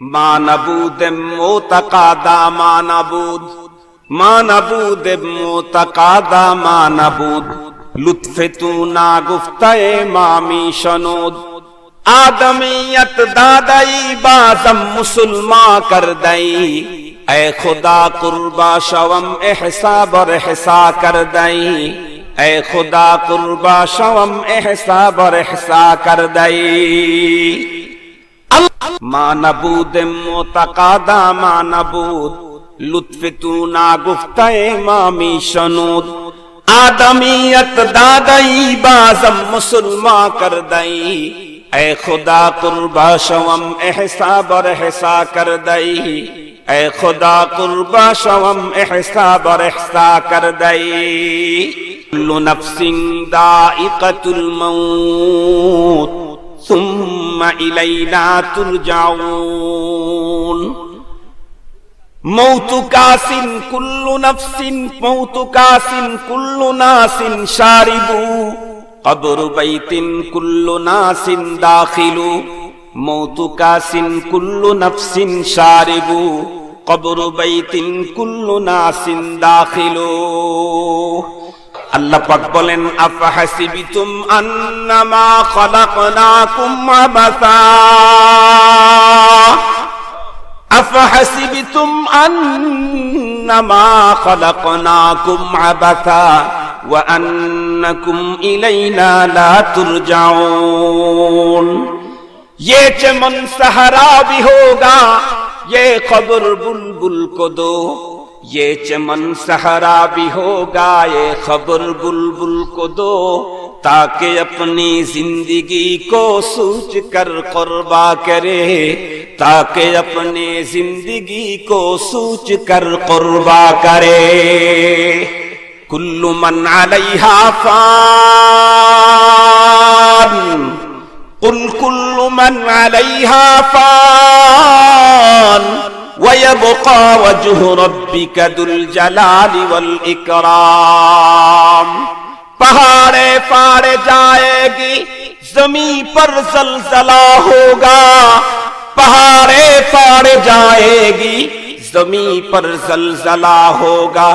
মানবুদ মোতাকাদা মানবুদ মানবুদ মোতাকাদা মানবুদ লুৎফে তু না গুফতায় মামি সনদ آدمیت دادائی، بازم مسلمہ کر دئی اے خدا قربا شوم، احساب اور احسا کر دئی اے خدا قربا شوم، احساب اور احسا کر دئی ما نبود متقادا ما نبود۔ لطف تو نا گفتہ مامی شنود۔ آدمیت دادائی، بازم مسلمہ کر دئی اے خدا قربا شوم احسا بر احسا کر دئی اے خدا قربا شوم احسا بر احسا کر دئی کل نفس دائقت الموت ثم الینا ترجعون موت کاسن کل نفس موت کاسن کل ناسن شاربو কবর বৈতিন কুল্লু নাসিন দাখিলু, মৌতু কাসিন কুল্লু নফসিন সারিবু কবর বৈতিন কুল্লু নাসিন দাখিলু। আল্লাহ পাক বলেন, আফাহাসিবিতুম আন্নামা খলাকনাকুম আবাসা? আফাহাসিবিতুম আন্নামা খলাকনাকুম আবাসা? وَأَنَّكُمْ إِلَيْنَا لَا تُرْجَعُونَ یہ چمن سہرا بھی ہوگا، یہ خبر بلبل کو دو، یہ چمن سہرا بھی ہوگا، یہ خبر بلبل کو دو، تاکہ اپنی زندگی کو سوچ کر قربا کرے، تاکہ اپنی زندگی کو سوچ کر قربا کرے۔ كل من عليها فان. قل كل من عليها فان. ويبقى وجه ربك ذو الجلال والإكرام. پہاڑے پاڑے جائے گی زمین پر زلزلہ ہوگا. پہاڑے پاڑے جائے گی زمین پر زلزلہ ہوگا.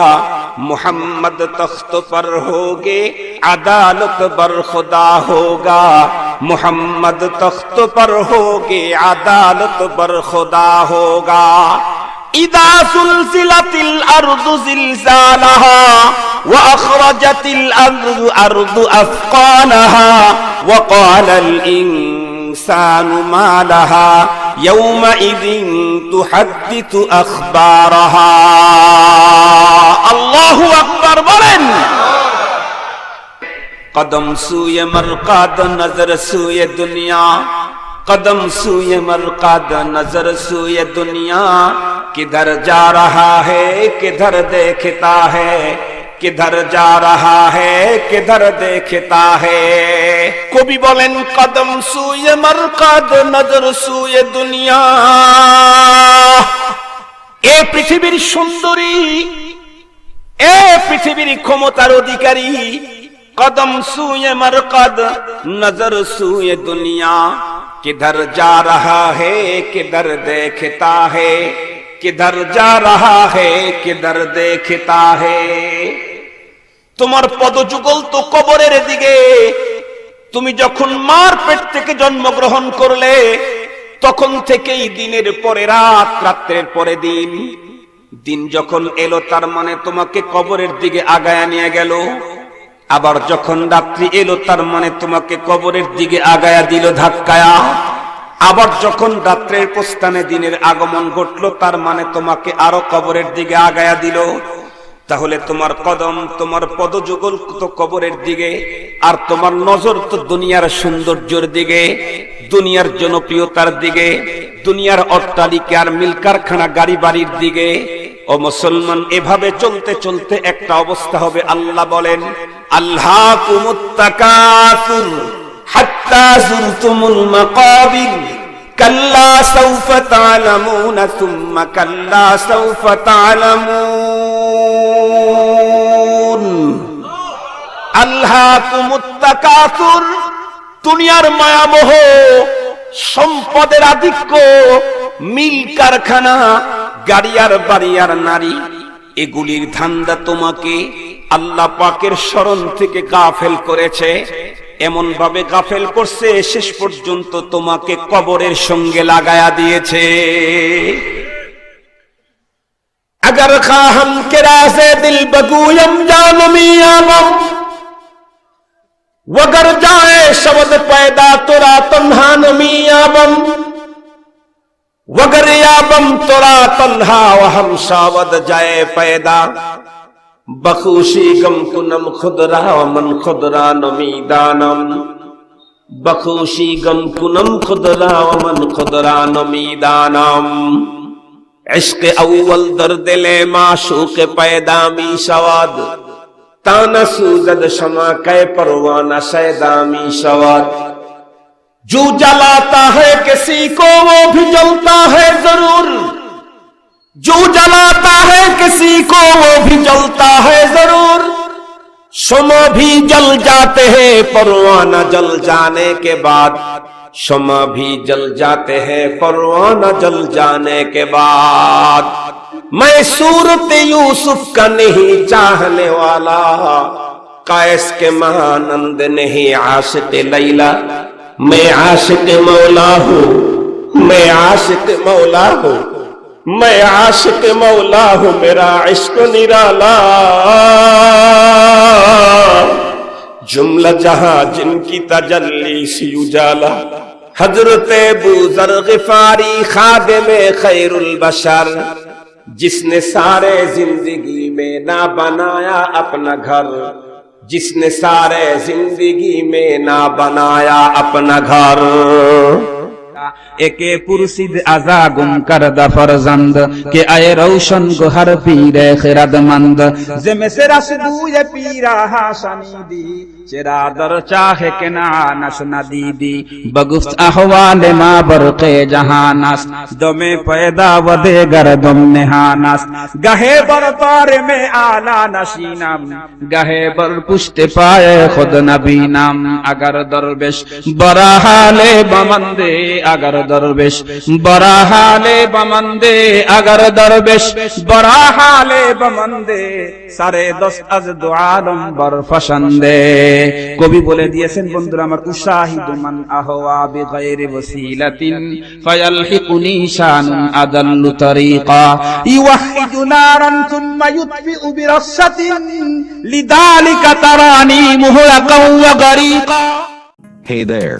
محمد تخت پر ہوگے عدالت بر خدا ہوگا محمد تخت پر ہوگے عدالت بر خدا ہوگا اذا سلسلت الأرض زلزالها وأخرجت الأرض أرض أثقالها وقال الإنسان ما لها يومئذ تحدث أخبارها আল্লাহু আকবার বলেন। কদম সুয়ে মরকাদ নজর সুয়ে দুনিয়া। কদম সুয়ে মরকাদ নজর সুয়ে দুনিয়া। কিধর যা রহা হে, কিধর দেখতা হে। কিধর যা রহা হে, কিধর দেখতা হে। কবি বলেন, কদম সুয়ে মরকাদ নজর সুয়ে দুনিয়া। এ পৃথিবীর সুন্দরী এ পৃথিবীর ক্ষমতার অধিকারী, কদম সুয়ে মরকদ নজর সুয়ে দুনিয়া। কিধর যা রহা হে, কিধর দেখতা হে। কিধর যা রহা হে, কিধর দেখতা হে। তোমার পদযুগল তো কবরের দিকে। তুমি যখন মার পেট থেকে জন্মগ্রহণ করলে, তখন থেকেই দিনের পরে রাত, রাত্রের পরে দিন। দিন যখন এলো, তার মানে তোমাকে কবরের দিকে আগায়া নিয়ে গেল। আবার যখন রাত্রি এলো, তার মানে তোমাকে কবরের দিকে আগায়া দিল ধাক্কায়া। আবার যখন রাত্রের প্রস্থানে দিনের আগমন ঘটলো, তার মানে তোমাকে আরও কবরের দিকে আগায়া দিল। তাহলে তোমার কদম, তোমার পদযুগল তো কবরের দিকে, আর তোমার নজর তো দুনিয়ার সৌন্দর্যের দিকে, দুনিয়ার জনপ্রিয়তার দিকে, দুনিয়ার অট্টালিকা আর মিল কারখানা, গাড়ি বাড়ির দিকে। ও মুসলমান, এভাবে চলতে চলতে একটা অবস্থা হবে, আল্লাহ বলেন আল্লাহ মাকাবির, কাল্লা কাল্লা আল্লাহ দুনিয়ার মায়ামোহ, সম্পদের আধিক্য, মিল কারখানা গাড়িয়ার বাড়িয়ার নারী, এগুলির ধান্দা তোমাকে আল্লাহ পাকের স্মরণ থেকে গাফেল করেছে। এমন ভাবে গাফেল করছে, শেষ পর্যন্ত তোমাকে কবরের সঙ্গে লাগায়া দিয়েছে। اگر خواہ ہم کرا سے دل بگویم جانمی آمم وگر جائے شبد پیدا ترا تنہا نمی آمم वगर याबम तुरा तन्हा वहम शावद जाए पैदा बखुशी गम कुनम खुदरा मन खुदरा नमी दानम बखुशी गम कुनम खुदरा मन खुदरा नमी दानम इश्क अव्वल दर्द ले माशूक पैदामी सवाद ताना सूजद جو جلاتا ہے کسی کو وہ بھی جلتا ہے ضرور۔ جو جلاتا ہے کسی کو وہ بھی جلتا ہے ضرور۔ شما بھی جل جاتے ہیں، پروانہ جل جانے کے بعد۔ شما بھی جل جاتے ہیں، پروانہ جل جانے کے بعد۔ میں صورت یوسف کا نہیں چاہنے والا، قیس کے مہانند نہیں عاشق لیلہ۔ میں عاشق مولا ہوں، میں عاشق مولا ہوں، میں عاشق مولا ہوں، میرا عشق نرالا۔ جملہ جہاں جن کی تجلی سی اجالا۔ حضرت بوزر غفاری خادم خیر البشر جس نے سارے زندگی میں نہ بنایا اپنا گھر۔ جس نے سارے زندگی میں نہ بنایا اپنا گھر۔ اکے پرسید ازا گم کرد فرزند کہ اے روشن کو ہر پیر خرد مند زم سے رس دوی پیرا حاسنی دی چرا در چاہ کنا نش ندی دی بگفت احوال ما برق جہان است دم پیدا ودے گردم نہان است گہے بر پار میں آلا نشینم گہے بر پشت پائے خود نبینم اگر دربش برا حال بمندے আগার দরবেশ বরা হালে বমন্দে আগার দরবেশ বরা হালে বমন্দে, সারে দশ আজ দু বর ফসন্দে কবি বলে দিয়েছেন, বন্ধুরা আমার উশাহিদু মান আহওয়া বিগাইরি ওসিলাতিন ফায়ালহিকুনি শানুন আদাল্লু তরিকা ইউহিদু নারান থুম্মা ইউতফিউ বিরাসাতিন লিদালিকা তারানি মুহরাকাও ওয়া গারিকা Hey there.